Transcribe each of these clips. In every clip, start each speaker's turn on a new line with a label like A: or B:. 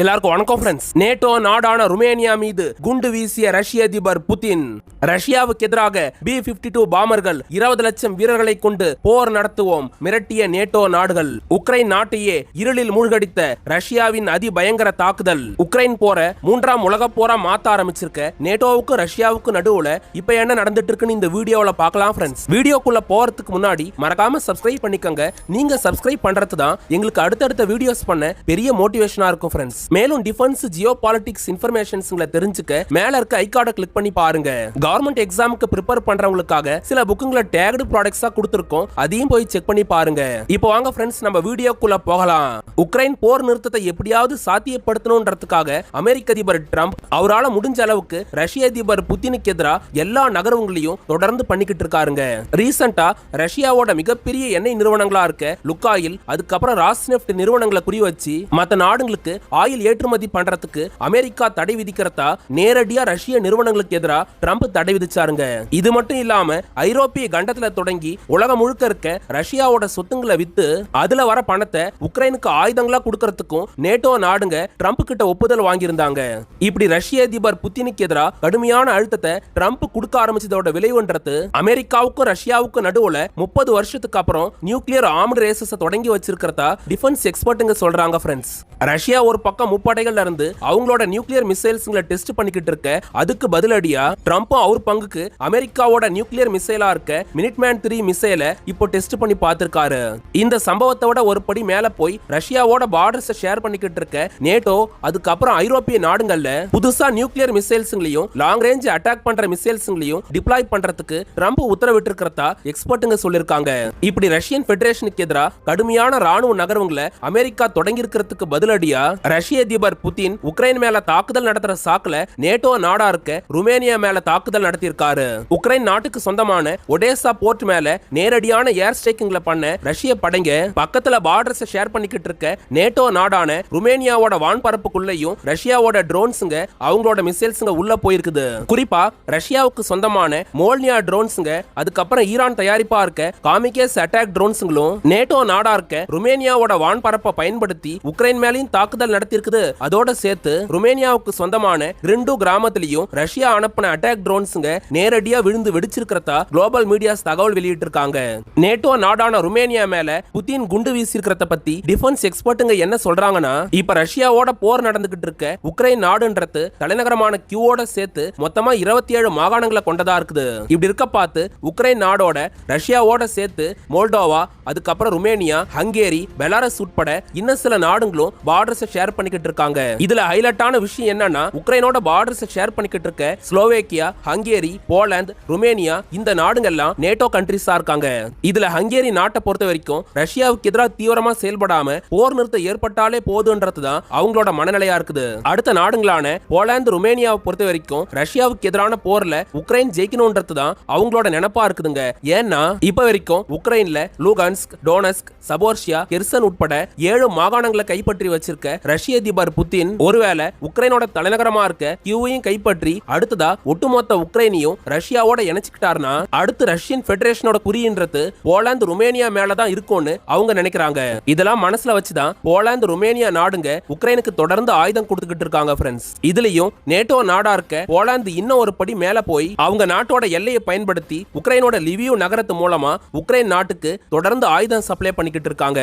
A: எல்லாருக்கும் வணக்கம் friends NATO நாடான ருமேனியா மீது குண்டு வீசிய ரஷ்ய அதிபர் புதின். ரஷ்யாவுக்கு எதிராக பி பிப்டி டூ பாமர்கள் இருபது லட்சம் வீரர்களை கொண்டு போர் நடத்துவோம் மிரட்டிய நேட்டோ நாடுகள். உக்ரைன் நாட்டையே இருளில் மூழ்கடித்த ரஷ்யாவின் அதிபயங்கர தாக்குதல். உக்ரைன் போற மூன்றாம் உலக போரா மாத்த ஆரம்பிச்சிருக்க. நேட்டோவுக்கு ரஷ்யாவுக்கு நடுவுல இப்ப என்ன நடந்துட்டு இருக்குன்னு இந்த வீடியோல பார்க்கலாம் ஃப்ரெண்ட்ஸ் வீடியோக்குள்ள போறதுக்கு முன்னாடி மறக்காம சப்ஸ்கிரைப் பண்ணிக்கோங்க. நீங்க சப்ஸ்கிரைப் பண்றது தான் எங்களுக்கு அடுத்தடுத்த வீடியோஸ் பண்ண பெரிய மோட்டிவேஷனா இருக்கும் ஃப்ரெண்ட்ஸ் மேலும் டிஃபென்ஸ் ஜியோ பாலிட்டிக்ஸ் இன்ஃபர்மேஷன்ஸ்ங்களை தெரிஞ்சுக்க மேல இருக்க ஐகார்டை கிளிக் பண்ணி பாருங்க. கவர்மெண்ட் எக்ஸாமுக்கு ப்ரிப்பேர் பண்றவங்களுக்காக சில புக்குங்களை டேக்டு ப்ராடக்ட்ஸா கொடுத்துருக்கோம். அதையும் போய் செக் பண்ணி பாருங்க. இப்போ வாங்க ஃப்ரெண்ட்ஸ் நம்ம வீடியோக்குள்ள போகலாம். உக்ரைன் போர் நிறுத்தத்தை எப்படியாவது சாத்தியப்படுத்தணும்ன்றதுக்காக அமெரிக்க அதிபர் ட்ரம்ப் அவரால முடிஞ்ச அளவுக்கு ரஷ்ய அதிபர் புத்தினுக்கு எதிராக எல்லா நகரங்களையும் தொடர்ந்து பண்ணிக்கிட்டு இருக்காருங்க. ரீசெண்டா ரஷ்யாவோட மிகப்பெரிய எண்ணெய் நிறுவனங்களா இருக்க லுக்காயில் அதுக்கப்புறம் ராஸ்நெஃப்ட் நிறுவனங்களை குறி வச்சு மத்த நாடுகளுக்கு ஆயில் ஏற்றுமதி பண்றதுக்கு அமெரிக்கா தடை விதிக்கிறதா? நேரடியா ரஷ்ய நிறுவனங்களுக்கு எதிராக ட்ரம்ப் தடை விதிச்சாருங்க. இது மட்டும் இல்லாம ஐரோப்பிய கண்டத்துல தொடங்கி உலகம் முழுக்க இருக்க ரஷ்யாவோட சொத்துங்களை வித்து அதுல வர பணத்தை உக்ரைனுக்கு ஆயுதங்களா கொடுக்கறதுக்கும் நேட்டோ நாடுங்க ட்ரம்ப் கிட்ட ஒப்புதல் வாங்கியிருந்தாங்க. இப்படி ரஷ்ய அதிபர் புத்தினுக்கு எதிராக கடுமையான அழுத்தத்தை ட்ரம்ப் கொடுக்க ஆரம்பிச்சதோட விளைவுன்றது அமெரிக்காவுக்கும் ரஷ்யாவுக்கும் நடுவுல முப்பது வருஷத்துக்கு அப்புறம் நியூக்ளியர் ஆர்ம்டு ரேசஸ் தொடங்கி வச்சிருக்கிறதா டிஃபென்ஸ் எக்ஸ்பர்ட்டுங்க சொல்றாங்க ஃப்ரெண்ட்ஸ் ரஷ்யா ஒரு பக்கம் பக்கம் முப்படைகள்ல இருந்து அவங்களோட நியூக்ளியர் மிசைல்ஸ்ங்களை டெஸ்ட் பண்ணிக்கிட்டு இருக்க அதுக்கு பதிலடியா ட்ரம்ப்பும் அவர் பங்குக்கு அமெரிக்காவோட நியூக்ளியர் மிசைலா இருக்க மினிட்மேன் த்ரீ மிசைல இப்போ டெஸ்ட் பண்ணி பார்த்திருக்காரு. இந்த சம்பவத்தை விட ஒரு படி மேல போய் ரஷ்யாவோட பார்டர்ஸ் ஷேர் பண்ணிக்கிட்டு இருக்க நேட்டோ அதுக்கப்புறம் ஐரோப்பிய நாடுகள்ல புதுசா நியூக்ளியர் மிசைல்ஸ்ங்களையும் லாங் ரேஞ்ச் அட்டாக் பண்ற மிசைல்ஸ்ங்களையும் டிப்ளாய் பண்றதுக்கு ட்ரம்ப் உத்தரவிட்டு இருக்கிறதா எக்ஸ்பர்ட்டுங்க சொல்லியிருக்காங்க இப்படி ரஷ்யன் பெடரேஷனுக்கு எதிராக கடுமையான ராணுவ நகர்வுகளை அமெரிக்கா தொடங்கி இருக்கிறதுக்கு பதிலடியா ரஷ்ய அதிபர் புதின் உக்ரைன் மேல தாக்குதல் நடத்துற சாக்குல நேட்டோ நாடா இருக்க ருமேனியா மேல தாக்குதல் நடத்தியிருக்காரு. உக்ரைன் நாட்டுக்கு சொந்தமான ஒடேசா போர்ட் மேல நேரடியான ஏர் ஸ்ட்ரைக்கிங்ல பண்ண ரஷ்ய படைங்க பக்கத்துல பார்டர்ஸ் ஷேர் பண்ணிக்கிட்டு இருக்க நேட்டோ நாடான ருமேனியாவோட வான்பரப்புக்குள்ளேயும் ரஷ்யாவோட ட்ரோன்ஸுங்க அவங்களோட மிசைல்ஸுங்க உள்ள போயிருக்குது. குறிப்பா ரஷ்யாவுக்கு சொந்தமான மோல்னியா ட்ரோன்ஸுங்க அதுக்கப்புறம் ஈரான் தயாரிப்பா இருக்க காமிகேஸ் அட்டாக் ட்ரோன்ஸுங்களும் நேட்டோ நாடா இருக்க ருமேனியாவோட வான்பரப்பை பயன்படுத்தி உக்ரைன் மேலேயும் தாக்குதல் இருக்குது. அதோட சேர்த்து ருமேனியாவுக்கு சொந்தமான கிரிண்டு கிராமத்திலையும் ரஷ்யா அனுப்பின அட்டாக் ட்ரோன்ஸுங்க நேரடியா விழுந்து வெடிச்சிருக்கிறதா குளோபல் மீடியாஸ் தகவல் வெளியிட்டிருக்காங்க. நேட்டோ நாடான ருமேனியா மேல புதின் குண்டு வீசியிருக்கிறத பத்தி டிஃபென்ஸ் எக்ஸ்பர்ட்டுங்க என்ன சொல்றாங்கன்னா இப்ப ரஷ்யாவோட போர் நடந்துகிட்டு இருக்க உக்ரைன் நாடுன்றது தலைநகரமான கியூவோட சேர்த்து மொத்தமா இருபத்தி ஏழு மாகாணங்களை கொண்டதா இருக்குது. இப்படி இருக்க பார்த்து உக்ரைன் நாடோட ரஷ்யாவோட சேர்த்து மோல்டோவா அதுக்கப்புறம் ருமேனியா ஹங்கேரி பெலாரஸ் உட்பட இன்னும் சில நாடுகளும் பார்டர்ஸை ஷேர் பண்ணி பண்ணிக்கிட்டு இருக்காங்க இதுல ஹைலைட்டான விஷயம் என்னன்னா உக்ரைனோட பார்டர்ஸ் ஷேர் பண்ணிக்கிட்டு இருக்க ஸ்லோவேக்கியா ஹங்கேரி போலாந்து ருமேனியா இந்த நாடுங்கெல்லாம் நேட்டோ கண்ட்ரிஸா இருக்காங்க. இதுல ஹங்கேரி நாட்டை பொறுத்த வரைக்கும் ரஷ்யாவுக்கு எதிராக தீவிரமா செயல்படாம போர் நிறுத்தம் ஏற்பட்டாலே போதுன்றது தான் அவங்களோட மனநிலையா இருக்குது. அடுத்த நாடுங்களான போலாந்து ருமேனியாவை பொறுத்த வரைக்கும் ரஷ்யாவுக்கு எதிரான போர்ல உக்ரைன் ஜெயிக்கணும்ன்றது தான் அவங்களோட நினைப்பா இருக்குதுங்க. ஏன்னா இப்ப வரைக்கும் உக்ரைன்ல லூகான்ஸ்க் டோனஸ்க் சபோர்ஷியா கெர்சன் உட்பட ஏழு மாகாணங்களை கைப்பற்றி வச்சிருக்க ரஷ்ய அதிபர் புதின் ஒருவேளை உக்ரைனோட தலைநகரமா இருக்க கியூவையும் கைப்பற்றி அடுத்ததா ஒட்டுமொத்த உக்ரைனையும் ரஷ்யாவோட இணைச்சுக்கிட்டாருன்னா அடுத்து ரஷ்யன் பெடரேஷனோட குறின்றது போலாந்து ருமேனியா மேலதான் இருக்கும்னு அவங்க நினைக்கிறாங்க. இதெல்லாம் மனசுல வச்சுதான் போலாந்து ருமேனியா நாடுங்க உக்ரைனுக்கு தொடர்ந்து ஆயுதம் கொடுத்துக்கிட்டு இருக்காங்க ஃப்ரெண்ட்ஸ் இதுலயும் நேட்டோ நாடா இருக்க போலாந்து இன்னும் ஒரு படி மேல போய் அவங்க நாட்டோட எல்லையை பயன்படுத்தி உக்ரைனோட லிவியூ நகரத்து மூலமா உக்ரைன் நாட்டுக்கு தொடர்ந்து ஆயுதம் சப்ளை பண்ணிக்கிட்டு இருக்காங்க.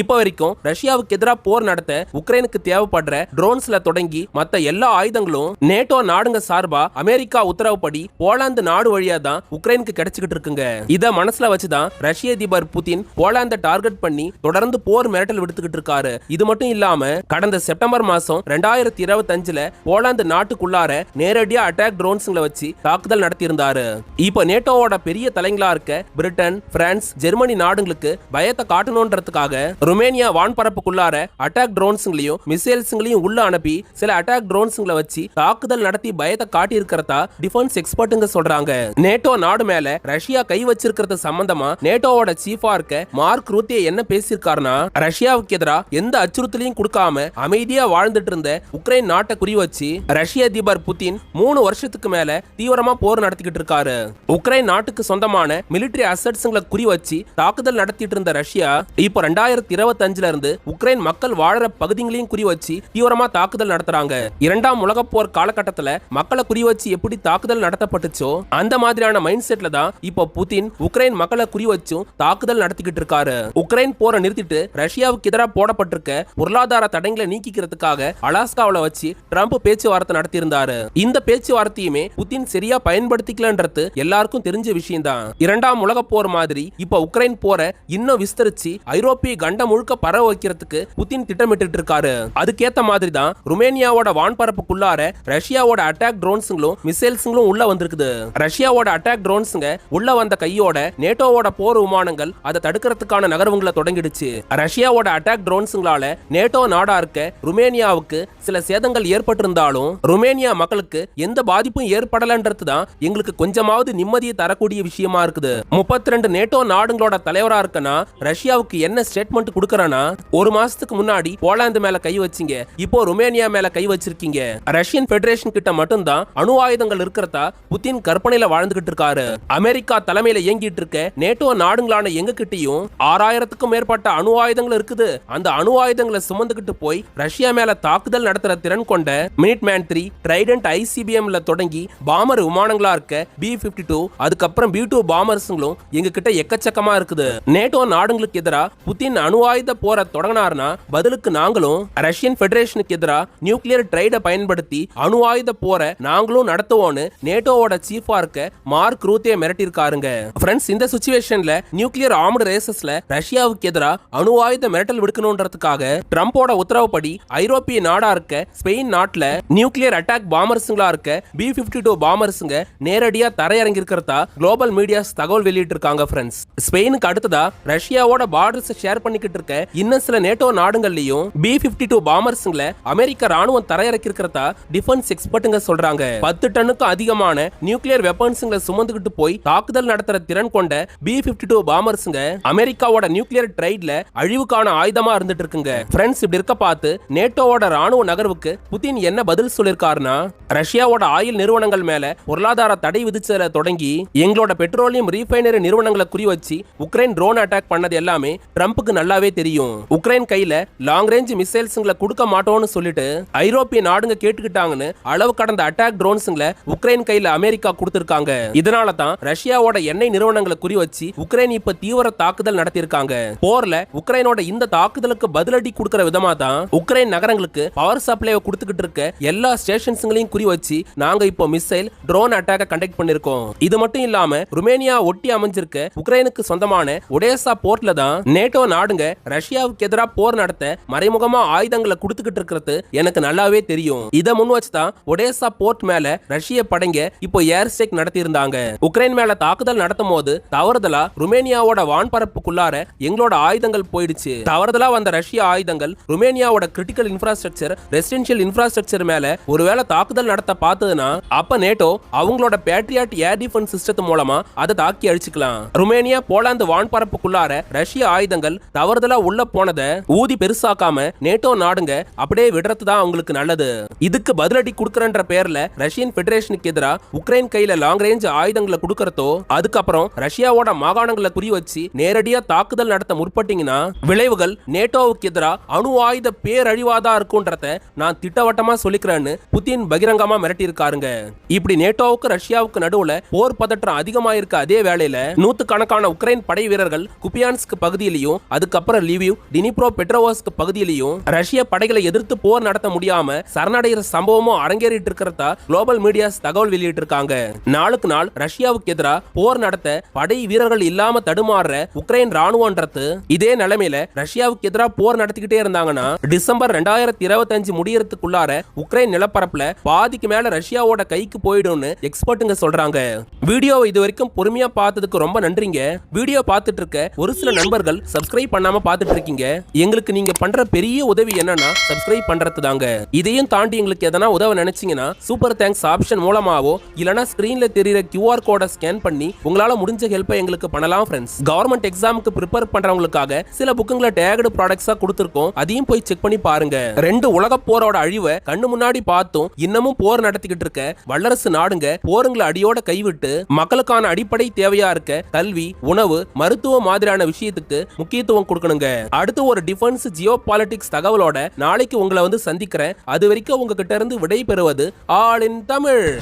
A: இப்போ வரைக்கும் ரஷ்யாவுக்கு எதிராக போர் நடத்த உக்ரைனுக்கு தேவை தேவைப்படுற ட்ரோன்ஸ்ல தொடங்கி மத்த எல்லா ஆயுதங்களும் நேட்டோ நாடுங்க சார்பா அமெரிக்கா உத்தரவுப்படி போலாந்து நாடு வழியா தான் உக்ரைனுக்கு கிடைச்சிக்கிட்டு இருக்குங்க. இத மனசுல வச்சுதான் ரஷ்ய அதிபர் புதின் போலாந்தை டார்கெட் பண்ணி தொடர்ந்து போர் மிரட்டல் விடுத்துக்கிட்டு இருக்காரு. இது மட்டும் இல்லாம கடந்த செப்டம்பர் மாசம் ரெண்டாயிரத்தி இருபத்தி அஞ்சுல போலாந்து நாட்டுக்குள்ளார நேரடியா அட்டாக் ட்ரோன்ஸ்களை வச்சு தாக்குதல் நடத்தியிருந்தாரு. இப்ப நேட்டோவோட பெரிய தலைங்களா இருக்க பிரிட்டன் பிரான்ஸ் ஜெர்மனி நாடுகளுக்கு பயத்தை காட்டணும்ன்றதுக்காக ருமேனியா வான்பரப்புக்குள்ளார அட்டாக் ட்ரோன்ஸுங்களையும் மிசைல்ஸுங்களையும் உள்ள அனுப்பி சில அட்டாக் ட்ரோன்ஸுங்களை வச்சு தாக்குதல் நடத்தி பயத்தை காட்டியிருக்கிறதா டிஃபென்ஸ் எக்ஸ்பர்ட்டுங்க சொல்றாங்க. நேட்டோ நாடு மேல ரஷ்யா கை வச்சிருக்கிறது சம்பந்தமா நேட்டோவோட சீஃபா இருக்க மார்க் ரூத்திய என்ன பேசியிருக்காருன்னா ரஷ்யாவுக்கு எதிராக எந்த அச்சுறுத்தலையும் கொடுக்காம அமைதியா வாழ்ந்துட்டு இருந்த உக்ரைன் நாட்டை குறி வச்சு ரஷ்ய அதிபர் புதின் மூணு வருஷத்துக்கு மேல தீவிரமா போர் நடத்திக்கிட்டு இருக்காரு. உக்ரைன் நாட்டுக்கு சொந்தமான மிலிட்டரி அசட்ஸ்ங்களை குறி வச்சு தாக்குதல் நடத்திட்டு இருந்த ரஷ்யா இப்போ ரெண்டாயிரத்தி இருபத்தஞ்சுல இருந்து உக்ரைன் மக்கள் வாழற பகுதிகளையும் குறி வச்சு தீவிரமா தாக்குதல் நடத்துறாங்க. இரண்டாம் உலக போர் காலகட்டத்துல மக்களை குறி வச்சு எப்படி தாக்குதல் நடத்தப்பட்டுச்சோ அந்த மாதிரியான மைண்ட் செட்ல தான் இப்போ புதின் உக்ரைன் மக்களை குறி வச்சும் தாக்குதல் நடத்திக்கிட்டு இருக்காரு. உக்ரைன் போரை நிறுத்திட்டு ரஷ்யாவுக்கு எதிராக போடப்பட்டிருக்க பொருளாதார தடைங்களை நீக்கிக்கிறதுக்காக அலாஸ்காவுல வச்சு ட்ரம்ப் பேச்சுவார்த்தை நடத்தியிருந்தாரு. இந்த பேச்சுவார்த்தையுமே புதின் சரியா பயன்படுத்திக்கலன்றது எல்லாருக்கும் தெரிஞ்ச விஷயம் தான் இரண்டாம் உலக போர் மாதிரி இப்ப உக்ரைன் போரை இன்னும் விஸ்தரிச்சு ஐரோப்பிய கண்டம் முழுக்க பரவ வைக்கிறதுக்கு புதின் திட்டமிட்டு இருக்காரு. அதுக்கேத்த மாதிரி தான் ருமேனியாவோட வான்பரப்புக்குள்ளார ரஷ்யாவோட அட்டாக் ட்ரோன்ஸுங்களும் மிசைல்ஸுங்களும் உள்ள வந்திருக்குது. ரஷ்யாவோட அட்டாக் ட்ரோன்ஸுங்க உள்ள வந்த கையோட நேட்டோவோட போர் விமானங்கள் அதை தடுக்கிறதுக்கான நகர்வுகளை தொடங்கிடுச்சு. ரஷ்யாவோட அட்டாக் ட்ரோன்ஸுங்களால நேட்டோ நாடா இருக்க ருமேனியாவுக்கு சில சேதங்கள் ஏற்பட்டிருந்தாலும் ருமேனியா மக்களுக்கு எந்த பாதிப்பும் ஏற்படலன்றது தான் எங்களுக்கு கொஞ்சமாவது நிம்மதியை தரக்கூடிய விஷயமா இருக்குது. முப்பத்தி ரெண்டு நேட்டோ நாடுகளோட தலைவரா இருக்கனா ரஷ்யாவுக்கு என்ன ஸ்டேட்மெண்ட் கொடுக்கறனா ஒரு மாசத்துக்கு முன்னாடி போலாந்து மேல கை வச்சீங்க. இப்போ ருமேனியா மேல கை வச்சிருக்கீங்க. ரஷ்யன் பெடரேஷன் கிட்ட மட்டும்தான் அணு ஆயுதங்கள் இருக்கிறதா புத்தின் கற்பனையில வாழ்ந்துகிட்டு இருக்காரு. அமெரிக்கா தலைமையில இயங்கிட்டு இருக்க நேட்டோ நாடுங்களான எங்க கிட்டயும் ஆறாயிரத்துக்கும் மேற்பட்ட அணு ஆயுதங்கள் இருக்குது. அந்த அணு ஆயுதங்களை சுமந்துகிட்டு போய் ரஷ்யா மேல தாக்குதல் நடத்துற திறன் கொண்ட மினிட் மேன் த்ரீ ட்ரைடன்ட் ஐசிபிஎம்ல தொடங்கி பாமர் விமானங்களா இருக்க பி பிப்டி டூ அதுக்கப்புறம் பி டூ பாமர்ஸுங்களும் எங்க கிட்ட எக்கச்சக்கமா இருக்குது. நேட்டோ நாடுங்களுக்கு எதிராக புத்தின் அணு ஆயுத போரை தொடங்கினார்னா பதிலுக்கு நாங்களும் ரஷ்யன் ஃபெடரேஷனுக்கு எதிராக நியூக்ளியர் ட்ரைடை பயன்படுத்தி அணு ஆயுத போரை நாங்களும் நடத்துவோம்னு நேட்டோவோட சீஃபா இருக்க மார்க் ரூத்தே மிரட்டியிருக்காருங்க. ஃப்ரெண்ட்ஸ் இந்த சுச்சுவேஷன்ல நியூக்ளியர் ஆர்மடு ரேசஸ்ல ரஷ்யாவுக்கு எதிரா அணு ஆயுத மிரட்டல் விடுக்கணுன்றதுக்காக ட்ரம்போட உத்தரவுப்படி ஐரோப்பிய நாடா இருக்க ஸ்பெயின் நாட்டுல நியூக்ளியர் அட்டாக் பாமர்ஸுங்களா இருக்க பி பிப்டி டூ பாமர்ஸுங்க நேரடியா தரையிறங்கி இருக்கிறதா குளோபல் மீடியாஸ் தகவல் வெளியிட்டு இருக்காங்க ஃப்ரெண்ட்ஸ் ஸ்பெயினுக்கு அடுத்ததா ரஷ்யாவோட பார்டர்ஸ் ஷேர் பண்ணிக்கிட்டு இருக்க இன்னும் சில நேட்டோ நாடுகள்லயும் பி பிப்டி டூ பாமர்ஸுங்களை அமெரிக்க ராணுவம் தரையிறக்கி இருக்கிறதா டிஃபென்ஸ் எக்ஸ்பர்ட்டுங்க சொல்றாங்க. பத்து டன்னுக்கும் அதிகமான நியூக்ளியர் வெப்பன்ஸுங்களை சுமந்துகிட்டு போய் தாக்குதல் நடத்துற திறன் கொண்ட பி பிப்டி டூ பாமர்ஸுங்க அமெரிக்காவோட நியூக்ளியர் ட்ரைட்ல அழிவுக்கான ஆயுதமா இருந்துட்டு இருக்குங்க ஃப்ரெண்ட்ஸ் இப்படி இருக்க பார்த்து நேட்டோவோட ராணுவ நகர்வுக்கு புதின் என்ன பதில் சொல்லிருக்காருன்னா ரஷ்யாவோட ஆயில் நிறுவனங்கள் மேல பொருளாதார தடை விதிச்சதுல தொடங்கி எங்களோட பெட்ரோலியம் ரீஃபைனரி நிறுவனங்களை குறி வச்சு உக்ரைன் ட்ரோன் அட்டாக் பண்ணது எல்லாமே ட்ரம்ப்புக்கு நல்லாவே தெரியும். உக்ரைன் கையில லாங் ரேஞ்ச் மிசைல்ஸ்ங்களை கொடுக்க மாட்டோம்னு சொல்லிட்டு ஐரோப்பிய நாடுங்க கேட்டுக்கிட்டாங்கன்னு அளவு கடந்த அட்டாக் ட்ரோன்ஸுங்களை உக்ரைன் கையில அமெரிக்கா கொடுத்திருக்காங்க. இதனால தான் ரஷ்யாவோட எண்ணெய் நிறுவனங்களை குறி வச்சு உக்ரைன் இப்ப தீவிர தாக்குதல் நடத்தியிருக்காங்க. போர்ல உக்ரைனோட இந்த தாக்குதலுக்கு பதிலடி கொடுக்கிற விதமா தான் உக்ரைன் நகரங்களுக்கு பவர் சப்ளையை கொடுத்துக்கிட்டு இருக்க எல்லா ஸ்டேஷன்ஸுங்களையும் குறி வச்சு நாங்க இப்போ மிசைல் ட்ரோன் அட்டாக கண்டக்ட் பண்ணிருக்கோம். இது மட்டும் இல்லாம ருமேனியா ஒட்டி அமைஞ்சிருக்க உக்ரைனுக்கு சொந்தமான ஒடேசா போர்ட்ல தான் நேட்டோ நாடுங்க ரஷ்யாவுக்கு எதிராக போர் நடத்த மறைமுகமா ஆயுதங்கள் கொடுத்துக்கிட்டு இருக்கிறது எனக்கு நல்லாவே தெரியும். இதை முன் வச்சு தான் ஒடேசா போர்ட் மேல ரஷ்ய படைங்க இப்போ ஏர் ஸ்ட்ரைக் நடத்தி இருந்தாங்க உக்ரைன் மேல தாக்குதல் நடத்தும் போது தவறுதலா ருமேனியாவோட வான்பரப்புக்குள்ளார எங்களோட ஆயுதங்கள் போயிடுச்சு. தவறுதலா வந்த ரஷ்ய ஆயுதங்கள் ருமேனியாவோட கிரிட்டிக்கல் இன்ஃப்ராஸ்ட்ரக்சர் ரெசிடென்ஷியல் இன்ஃப்ராஸ்ட்ரக்சர் மேல ஒருவேளை தாக்குதல் நடத்த பார்த்ததுன்னா அப்ப நேட்டோ அவங்களோட பேட்ரியாட் ஏர் டிஃபென்ஸ் சிஸ்டத்து மூலமா அதை தாக்கி அழிச்சுக்கலாம். ருமேனியா போலாந்து வான்பரப்புக்குள்ளார ரஷ்ய ஆயுதங்கள் தவறுதலா உள்ள போனதை ஊதி பெருசாக்காம நேட்டோ நாடு நாடுங்க அப்படியே விடுறது தான் அவங்களுக்கு நல்லது. இதுக்கு பதிலடி கொடுக்கறன்ற பேர்ல ரஷ்யன் பெடரேஷனுக்கு எதிராக உக்ரைன் கையில லாங் ரேஞ்ச் ஆயுதங்களை கொடுக்கறதோ அதுக்கப்புறம் ரஷ்யாவோட மாகாணங்களை குறி வச்சு நேரடியா தாக்குதல் நடத்த முற்பட்டீங்கன்னா விளைவுகள் நேட்டோவுக்கு எதிராக அணு ஆயுத பேரழிவாதா இருக்கும்ன்றத நான் திட்டவட்டமா சொல்லிக்கிறேன்னு புதின் பகிரங்கமா மிரட்டியிருக்காருங்க. இப்படி நேட்டோவுக்கு ரஷ்யாவுக்கு நடுவுல போர் பதற்றம் அதிகமாயிருக்க அதே வேளையில நூத்துக்கணக்கான உக்ரைன் படை வீரர்கள் குபியான்ஸ்க் பகுதியிலையும் அதுக்கப்புறம் லிவிவ் டினிப்ரோ பெட்ரோவாஸ்க் பகுதியிலையும் ரஷ்ய படைகளை எதிர்த்து போர் நடத்த முடியாம சரணடைகிற சம்பவமும் அரங்கேறிட்டு இருக்கிறதா குளோபல் மீடியாஸ் தகவல் வெளியிட்டு இருக்காங்க நாளுக்கு நாள் ரஷ்யாவுக்கு எதிராக போர் நடத்த படை வீரர்கள் இல்லாம தடுமாறுற உக்ரைன் ராணுவன்றது இதே நிலைமையில ரஷ்யாவுக்கு எதிராக போர் நடத்திக்கிட்டே இருந்தாங்கன்னா டிசம்பர் ரெண்டாயிரத்தி இருபத்தஞ்சு முடியறதுக்குள்ளார உக்ரைன் நிலப்பரப்புல பாதிக்கு மேல ரஷ்யாவோட கைக்கு போயிடும்னு எக்ஸ்பர்ட்டுங்க சொல்றாங்க. வீடியோவை இது வரைக்கும் பொறுமையா பார்த்ததுக்கு ரொம்ப நன்றிங்க. வீடியோ பார்த்துட்டு இருக்க ஒரு சில நண்பர்கள் சப்ஸ்கிரைப் பண்ணாம பார்த்துட்டு இருக்கீங்க. எங்களுக்கு நீங்க பண்ற பெரிய உதவி என்ன? என்னன்னா சப்ஸ்கிரைப் பண்றது தாங்க. இதையும் தாண்டி எங்களுக்கு எதனா உதவ நினைச்சீங்கன்னா சூப்பர் தேங்க்ஸ் ஆப்ஷன் மூலமாவோ இல்லனா ஸ்கிரீன்ல தெரியுற கியூஆர் கோடை ஸ்கேன் பண்ணி உங்களால முடிஞ்ச ஹெல்ப்பை எங்களுக்கு பண்ணலாம் ஃப்ரெண்ட்ஸ் கவர்மெண்ட் எக்ஸாமுக்கு ப்ரிப்பேர் பண்றவங்களுக்காக சில புக்குங்களை டேகடு ப்ராடக்ட்ஸா கொடுத்துருக்கோம். அதையும் போய் செக் பண்ணி பாருங்க. ரெண்டு உலக போரோட அழிவை கண்ணு முன்னாடி பார்த்தும் இன்னமும் போர் நடத்திக்கிட்டு இருக்க வல்லரசு நாடுங்க போருங்களை அடியோட கைவிட்டு மக்களுக்கான அடிப்படை தேவையா இருக்க கல்வி உணவு மருத்துவ மாதிரியான விஷயத்துக்கு முக்கியத்துவம் கொடுக்கணுங்க. அடுத்து ஒரு டிஃபென்ஸ் ஜியோ பாலிடிக்ஸ் தகவலோட நாளைக்கு உங்களை வந்து சந்திக்கிறேன். அது வரைக்கும் உங்ககிட்ட இருந்து விடை பெறுவது ஆல் இன் தமிழ்.